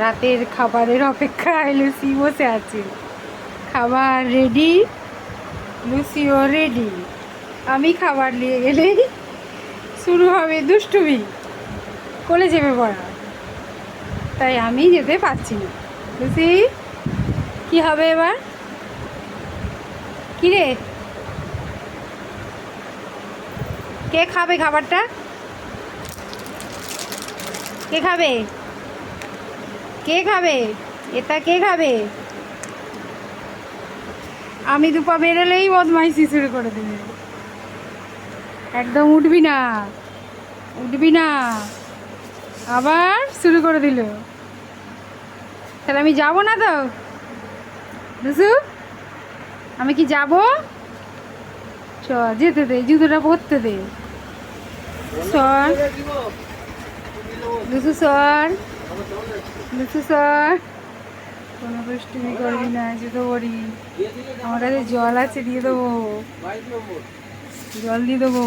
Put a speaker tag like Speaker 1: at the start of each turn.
Speaker 1: রাতের খাবারের অপেক্ষায় লুচি বসে আছে। খাবার রেডি লুচিও রেডি আমি খাবার নিয়ে গেলেই শুরু হবে দুষ্টুমি। কোলে চেপে পড়া। তাই আমি যেতে পারছি না। লুচি কি হবে এবার? কি রে? কে খাবে খাবারটা? কে খাবে? খাবে? এটা কে খাবে? আমি দুপা বেরোলেই বদমাইশি শুরু করে দেবে। একদম উঠবি না। উঠবি না। আবার শুরু করে দিল। তাহলে আমি যাব না তো? দুসু, আমি কি যাব? চ যেতে দে, জুতোটা পরতে দে। সর। দুসু, সর। দুসু স্যার। কোনো দুষ্টুমি করবি না যেতে পারি আমার কাছে জল আছে, দিয়ে দেবো। জল দিয়ে দেবো।